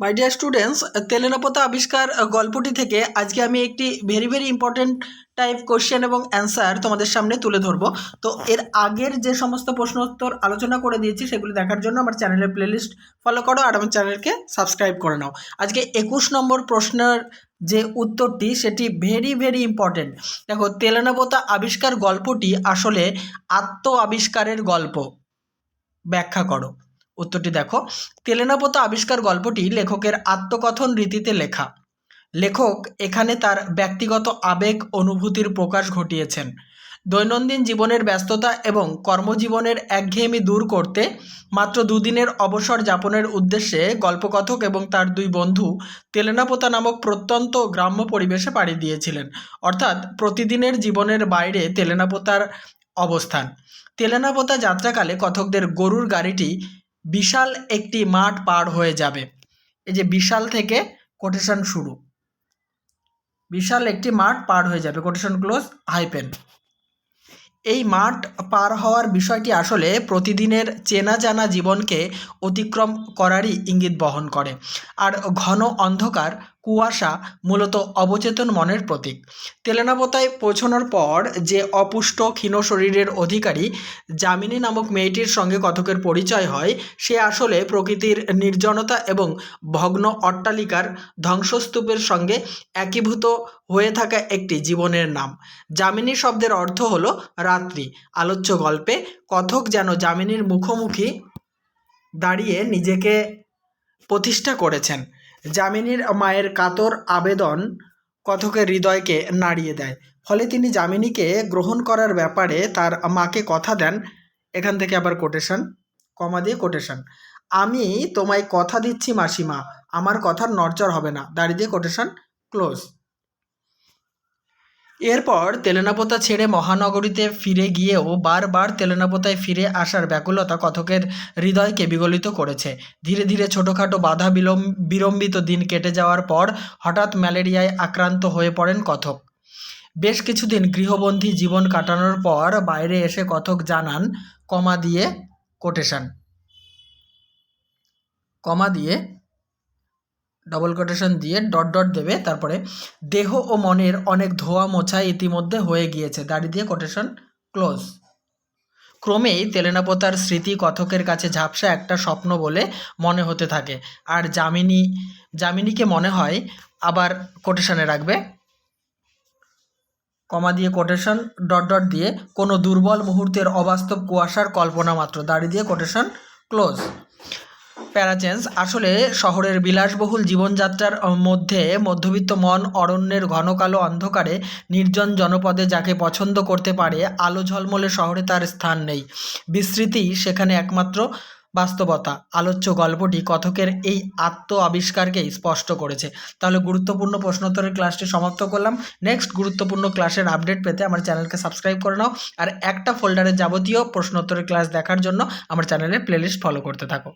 My dear students Telenapota আবিষ্কার গল্পটি থেকে আজকে আমি একটি very very important type question এবং অ্যান্সার তোমাদের সামনে তুলে ধরবো। তো এর আগের যে সমস্ত প্রশ্ন উত্তর আলোচনা করে দিয়েছি, সেগুলি দেখার জন্য আমার চ্যানেলের প্লেলিস্ট ফলো করো আর আমার চ্যানেলকে সাবস্ক্রাইব করে নাও। আজকে একুশ নম্বর প্রশ্নের যে উত্তরটি, সেটি ভেরি ভেরি ইম্পর্টেন্ট দেখো তেলেনাপোতা আবিষ্কার গল্পটি আসলে আত্ম আবিষ্কারের গল্প। ব্যাখ্যা করো। উত্তরটি দেখো। তেলেনাপোতা আবিষ্কার গল্পটি লেখকের আত্মকথন রীতিতে লেখা। লেখক এখানে তার ব্যক্তিগত আবেগ, অনুভূতির প্রকাশ ঘটিয়েছেন। দৈনন্দিন জীবনের ব্যস্ততা এবং কর্মজীবনের একঘেয়েমি দূর করতে মাত্র দুদিনের অবসর যাপনের উদ্দেশ্যে গল্পকথক এবং তার দুই বন্ধু তেলেনাপোতা নামক প্রত্যন্ত গ্রাম্য পরিবেশে পাড়ি দিয়েছিলেন, অর্থাৎ প্রতিদিনের জীবনের বাইরে তেলেনাপোতার অবস্থান। তেলেনাপোতা যাত্রাকালে কথকদের গরুর গাড়িটি বিশাল একটি মাঠ পার হয়ে যাবে। এই যে বিশাল থেকে কোটেশন শুরু। বিশাল একটি মাঠ পার হয়ে যাবে। কোটেশন ক্লোজ হাইপেন এই মাঠ পার হওয়ার বিষয়টি আসলে প্রতিদিনের চেনা জানা জীবনকে অতিক্রম করারই ইঙ্গিত বহন করে। আর ঘন অন্ধকার কুয়াশা মূলত অবচেতন মনের প্রতীক। তেলেনাপোতায় পৌঁছানোর পর যে অপুষ্ট, ক্ষীণ শরীরের অধিকারী যামিনী নামক মেয়েটির সঙ্গে কথকের পরিচয় হয়, সে আসলে প্রকৃতির নির্জনতা এবং ভগ্ন অট্টালিকার ধ্বংসস্তূপের সঙ্গে একীভূত হয়ে থাকা একটি জীবনের নাম। যামিনী শব্দের অর্থ হলো রাত্রি। আলোচ্য গল্পে কথক যেন যামিনীর মুখোমুখি দাঁড়িয়ে নিজেকে প্রতিষ্ঠা করেছেন। যামিনীর মায়ের কাতর আবেদন কথকের হৃদয়কে নাড়িয়ে দেয়। ফলে তিনি যামিনীকে গ্রহণ করার ব্যাপারে তার মাকে কথা দেন। এখান থেকে আবার কোটেশন কমা দিয়ে কোটেশন আমি তোমায় কথা দিচ্ছি মাসিমা, আমার কথার নড়চড় হবে না। দাঁড়িয়ে দিয়ে কোটেশন ক্লোজ এরপর তেলেনাপোতা ছেড়ে মহানগরীতে ফিরে গিয়েও বারবার তেলেনাপোতায় ফিরে আসার ব্যাকুলতা কথকের হৃদয়কে বিগলিত করেছে। ধীরে ধীরে ছোটোখাটো বাধা বিলম, বিলম্বিত দিন কেটে যাওয়ার পর হঠাৎ ম্যালেরিয়ায় আক্রান্ত হয়ে পড়েন কথক। বেশ কিছুদিন গৃহবন্দী জীবন কাটানোর পর বাইরে এসে কথক জানান, কমা দিয়ে কোটেশন। কমা দিয়ে ডবল কোটেশন দিয়ে ডট ডট দেবে, তারপরে দেহ ও মনের অনেক ধোয়া মোছা ইতিমধ্যে হয়ে গিয়েছে। দাড়ি দিয়ে কোটেশন ক্লোজ ক্রমেই তেলেনাপোতার স্মৃতি কথকের কাছে ঝাপসা একটা স্বপ্ন বলে মনে হতে থাকে। আর যামিনী, যামিনীকে মনে হয় আবার কোটেশনে রাখবে। কমা দিয়ে কোটেশন ডট ডট দিয়ে কোনো দুর্বল মুহূর্তের অবাস্তব কুয়াশার কল্পনা মাত্র। দাড়ি দিয়ে কোটেশন ক্লোজ প্যারাচেন্স আসলে শহরের বিলাসবহুল জীবনযাত্রার মধ্যে মধ্যবিত্ত মন অরণ্যের ঘন কালো অন্ধকারে নির্জন জনপদে যাকে পছন্দ করতে পারে, আলো ঝলমলে শহরে তার স্থান নেই। বিস্মৃতি সেখানে একমাত্র বাস্তবতা। আলোচ্য গল্পটি কথকের এই আত্ম আবিষ্কারকেই স্পষ্ট করেছে। তাহলে গুরুত্বপূর্ণ প্রশ্নোত্তরের ক্লাসটি সমাপ্ত করলাম। নেক্সট গুরুত্বপূর্ণ ক্লাসের আপডেট পেতে আমার চ্যানেলকে সাবস্ক্রাইব করে নাও। আর একটা ফোল্ডারের যাবতীয় প্রশ্নোত্তরের ক্লাস দেখার জন্য আমার চ্যানেলের প্লেলিস্ট ফলো করতে থাকো।